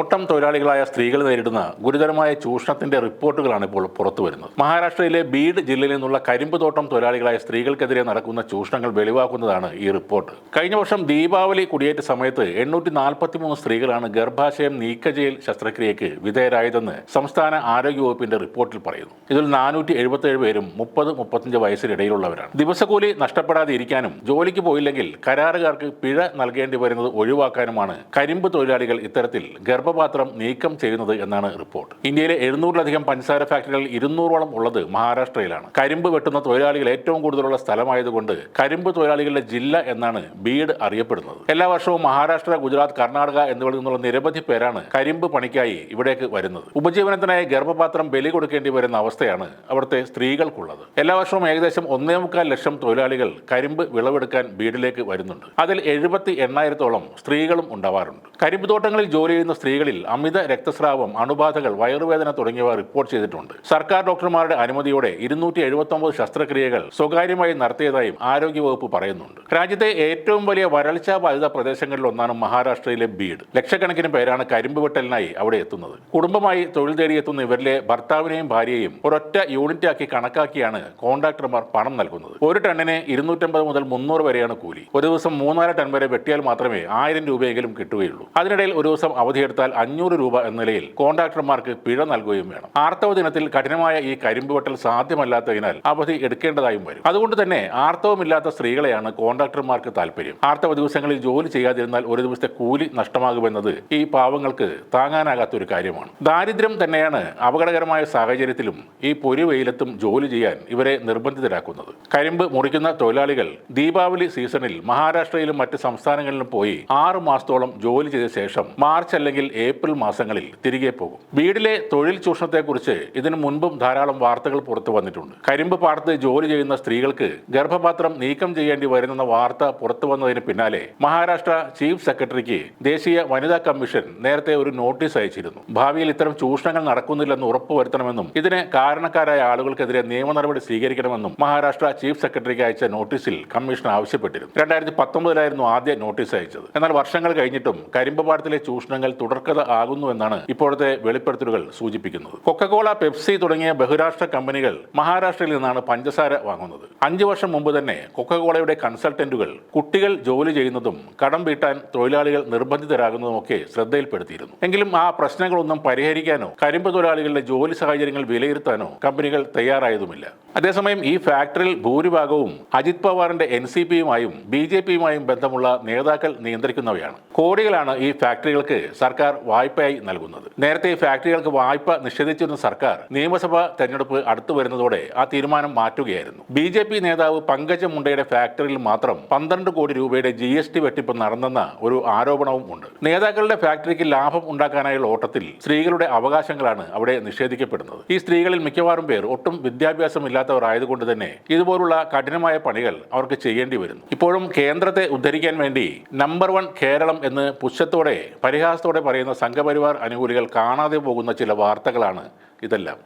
തോട്ടം തൊഴിലാളികളായ സ്ത്രീകൾ നേരിടുന്ന ഗുരുതരമായ ചൂഷണത്തിന്റെ റിപ്പോർട്ടുകളാണ് ഇപ്പോൾ പുറത്തു വരുന്നത്. മഹാരാഷ്ട്രയിലെ ബീഡ് ജില്ലയിൽ നിന്നുള്ള കരിമ്പ് തോട്ടം തൊഴിലാളികളായ സ്ത്രീകൾക്കെതിരെ നടക്കുന്ന ചൂഷണങ്ങൾ വെളിവാക്കുന്നതാണ് ഈ റിപ്പോർട്ട്. കഴിഞ്ഞ വർഷം ദീപാവലി കുടിയേറ്റ സമയത്ത് എണ്ണൂറ്റി നാൽപ്പത്തിമൂന്ന് സ്ത്രീകളാണ് ഗർഭാശയം നീക്കജയിൽ ശസ്ത്രക്രിയയ്ക്ക് വിധേയരായതെന്ന് സംസ്ഥാന ആരോഗ്യ വകുപ്പിന്റെ റിപ്പോർട്ടിൽ പറയുന്നു. ഇതിൽ നാനൂറ്റി എഴുപത്തിയേഴ് പേരും മുപ്പത് മുപ്പത്തിയഞ്ച് വയസ്സിനിടയിലുള്ളവരാണ്. ദിവസക്കൂലി നഷ്ടപ്പെടാതെ ഇരിക്കാനും ജോലിക്ക് പോയില്ലെങ്കിൽ കരാറുകാർക്ക് പിഴ നൽകേണ്ടി വരുന്നത് ഒഴിവാക്കാനുമാണ് കരിമ്പ് തൊഴിലാളികൾ ഇത്തരത്തിൽ ഗർഭപാത്രം നീക്കം ചെയ്യുന്നത് എന്നാണ് റിപ്പോർട്ട്. ഇന്ത്യയിലെ എഴുന്നൂറിലധികം പഞ്ചസാര ഫാക്ടറികൾ ഇരുന്നൂറോളം ഉള്ളത് മഹാരാഷ്ട്രയിലാണ്. കരിമ്പ് വെട്ടുന്ന തൊഴിലാളികൾ ഏറ്റവും കൂടുതലുള്ള സ്ഥലമായതുകൊണ്ട് കരിമ്പ് തൊഴിലാളികളുടെ ജില്ല എന്നാണ് ബീഡ് അറിയപ്പെടുന്നത്. എല്ലാ വർഷവും മഹാരാഷ്ട്ര ഗുജറാത്ത് കർണാടക എന്നിവയിൽ നിന്നുള്ള നിരവധി പേരാണ് കരിമ്പ് പണിക്കായി ഇവിടേക്ക് വരുന്നത്. ഉപജീവനത്തിനായി ഗർഭപാത്രം ബലി കൊടുക്കേണ്ടി വരുന്ന അവസ്ഥയാണ് അവിടുത്തെ സ്ത്രീകൾക്കുള്ളത്. എല്ലാ വർഷവും ഏകദേശം ഒന്നേ മുക്കാൽ ലക്ഷം തൊഴിലാളികൾ കരിമ്പ് വിളവെടുക്കാൻ ബീഡിലേക്ക് വരുന്നുണ്ട്. അതിൽ എഴുപത്തി എണ്ണായിരത്തോളം സ്ത്രീകളും ഉണ്ടാവാറുണ്ട്. കരിമ്പ് തോട്ടങ്ങളിൽ ജോലി ചെയ്യുന്ന സ്ത്രീകളിൽ അമിത രക്തസ്രാവം അണുബാധകൾ വയറുവേദന തുടങ്ങിയവ റിപ്പോർട്ട് ചെയ്തിട്ടുണ്ട്. സർക്കാർ ഡോക്ടർമാരുടെ അനുമതിയോടെ ഇരുന്നൂറ്റി എഴുപത്തി ഒമ്പത് ശസ്ത്രക്രിയകൾ സ്വകാര്യമായി നടത്തിയതായും ആരോഗ്യവകുപ്പ് പറയുന്നുണ്ട്. രാജ്യത്തെ ഏറ്റവും വലിയ വരൾച്ചാ ബാധിത പ്രദേശങ്ങളിൽ ഒന്നാണ് മഹാരാഷ്ട്രയിലെ ബീഡ്. ലക്ഷക്കണക്കിന് പേരാണ് കരിമ്പ് വെട്ടലിനായി അവിടെ എത്തുന്നത്. കുടുംബമായി തൊഴിൽ തേടിയെത്തുന്ന ഇവരിലെ ഭർത്താവിനെയും ഭാര്യയെയും ഒരൊറ്റ യൂണിറ്റാക്കി കണക്കാക്കിയാണ് കോൺട്രാക്ടർമാർ പണം നൽകുന്നത്. ഒരു ടണ്ണിന് ഇരുന്നൂറ്റമ്പത് മുതൽ മുന്നൂറ് വരെയാണ് കൂലി. ഒരു ദിവസം മൂന്നാൽ ടൺ വരെ വെട്ടിയാൽ മാത്രമേ ആയിരം രൂപയെങ്കിലും കിട്ടുകയുള്ളൂ. അതിനിടയിൽ ഒരു ദിവസം അവധിയെടുത്താൽ അഞ്ഞൂറ് രൂപ എന്ന നിലയിൽ കോൺട്രാക്ടർമാർക്ക് പിഴ നൽകുകയും വേണം. ആർത്തവ ദിനത്തിൽ കഠിനമായ ഈ കരിമ്പ് വെട്ടൽ സാധ്യമല്ലാത്തതിനാൽ അവധി എടുക്കേണ്ടതായും വരും. അതുകൊണ്ട് തന്നെ ആർത്തവമില്ലാത്ത സ്ത്രീകളെയാണ് കോൺട്രാക്ടർമാർക്ക് താല്പര്യം ആർത്തവ ദിവസങ്ങളിൽ ജോലി ചെയ്യാതിരുന്നാൽ ഒരു ദിവസത്തെ കൂലി നഷ്ടമാകുമെന്നത് ഈ പാവങ്ങൾക്ക് താങ്ങാനാകാത്ത ഒരു കാര്യമാണ്. ദാരിദ്ര്യം തന്നെയാണ് അപകടകരമായ സാഹചര്യത്തിലും ഈ പൊരി വെയിലത്തും ജോലി ചെയ്യാൻ ഇവരെ നിർബന്ധിതരാക്കുന്നത്. കരിമ്പ് മുറിക്കുന്ന തൊഴിലാളികൾ ദീപാവലി സീസണിൽ മഹാരാഷ്ട്രയിലും മറ്റ് സംസ്ഥാനങ്ങളിലും പോയി ആറു മാസത്തോളം ജോലി ചെയ്ത ശേഷം മാർച്ച് അല്ലെങ്കിൽ ഏപ്രിൽ മാസങ്ങളിൽ തിരികെ പോകും. വീടിലെ തൊഴിൽ ചൂഷണത്തെക്കുറിച്ച് ഇതിനു മുൻപും ധാരാളം വാർത്തകൾ പുറത്തു വന്നിട്ടുണ്ട്. കരിമ്പ് പാടത്ത് ജോലി ചെയ്യുന്ന സ്ത്രീകൾക്ക് ഗർഭപാത്രം നീക്കം ചെയ്യേണ്ടി വരുന്ന വാർത്ത പുറത്തു വന്നതിന് പിന്നാലെ മഹാരാഷ്ട്ര ചീഫ് സെക്രട്ടറിക്ക് ദേശീയ വനിതാ കമ്മീഷൻ നേരത്തെ ഒരു നോട്ടീസ് അയച്ചിരുന്നു. ഭാവിയിൽ ഇത്തരം ചൂഷണങ്ങൾ നടക്കുന്നില്ലെന്ന് ഉറപ്പുവരുത്തണമെന്നും ഇതിന് കാരണക്കാരായ ആളുകൾക്കെതിരെ നിയമ നടപടി സ്വീകരിക്കണമെന്നും മഹാരാഷ്ട്ര ചീഫ് സെക്രട്ടറിക്ക് അയച്ച നോട്ടീസിൽ കമ്മീഷൻ ആവശ്യപ്പെട്ടിരുന്നു. രണ്ടായിരത്തി പത്തൊമ്പതിലായിരുന്നു ആദ്യ നോട്ടീസ് അയച്ചത്. എന്നാൽ വർഷങ്ങൾ കഴിഞ്ഞിട്ടും കരിമ്പ് പാടത്തിലെ ചൂഷണങ്ങൾ തുടർക്കഥ ആകുന്നുവെന്നാണ് ഇപ്പോഴത്തെ വെളിപ്പെടുത്തലുകൾ സൂചിപ്പിക്കുന്നത്. കൊക്കകോള പെപ്സി തുടങ്ങിയ ബഹുരാഷ്ട്ര കമ്പനികൾ മഹാരാഷ്ട്രയിൽ നിന്നാണ് പഞ്ചസാര വാങ്ങുന്നത്. അഞ്ചു വർഷം മുമ്പ് തന്നെ കൊക്കകോളയുടെ കൺസൾട്ടന്റുകൾ കുട്ടികൾ ജോലി ചെയ്യുന്നതും കടം വീട്ടാൻ തൊഴിലാളികൾ നിർബന്ധിതരാകുന്നതുമൊക്കെ ശ്രദ്ധയിൽപ്പെടുത്തിയിരുന്നു. എങ്കിലും ആ പ്രശ്നങ്ങളൊന്നും പരിഹരിക്കാനോ കരിമ്പ് തൊഴിലാളികളുടെ ജോലി സാഹചര്യങ്ങൾ വിലയിരുത്താനോ കമ്പനികൾ തയ്യാറായതുമില്ല. അതേസമയം ഈ ഫാക്ടറിയിൽ ഭൂരിഭാഗവും അജിത് പവാറിന്റെ എൻ സി പിയുമായും ബി ജെ പിയുമായും ബന്ധമുള്ള നേതാക്കൾ നിയന്ത്രിക്കുന്നവയാണ്. കോടികളാണ് ഈ ഫാക്ടറികൾക്ക് സർക്കാർ വായ്പയായി നൽകുന്നത്. നേരത്തെ ഫാക്ടറികൾക്ക് വായ്പ നിഷേധിച്ചിരുന്ന സർക്കാർ നിയമസഭാ തെരഞ്ഞെടുപ്പ് അടുത്തു വരുന്നതോടെ ആ തീരുമാനം മാറ്റുകയായിരുന്നു. ബി ജെ പി നേതാവ് പങ്കജ മുണ്ടയുടെ ഫാക്ടറിയിൽ മാത്രം പന്ത്രണ്ട് കോടി രൂപയുടെ ജി എസ് ടി വെട്ടിപ്പ് നടന്നെന്ന ഒരു ആരോപണവും ഉണ്ട്. നേതാക്കളുടെ ഫാക്ടറിക്ക് ലാഭം ഉണ്ടാക്കാനായുള്ള ഓട്ടത്തിൽ സ്ത്രീകളുടെ അവകാശങ്ങളാണ് അവിടെ നിഷേധിക്കപ്പെടുന്നത്. ഈ സ്ത്രീകളിൽ മിക്കവാറും പേർ ഒട്ടും വിദ്യാഭ്യാസം ആയതുകൊണ്ട് തന്നെ ഇതുപോലുള്ള കഠിനമായ പണികൾ അവർക്ക് ചെയ്യേണ്ടി വരുന്നു. ഇപ്പോഴും കേന്ദ്രത്തെ ഉദ്ധരിക്കാൻ വേണ്ടി നമ്പർ വൺ കേരളം എന്ന് പുച്ഛത്തോടെ പരിഹാസത്തോടെ പറയുന്ന സംഘപരിവാർ അനുകൂലികൾ കാണാതെ പോകുന്ന ചില വാർത്തകളാണ് ഇതെല്ലാം.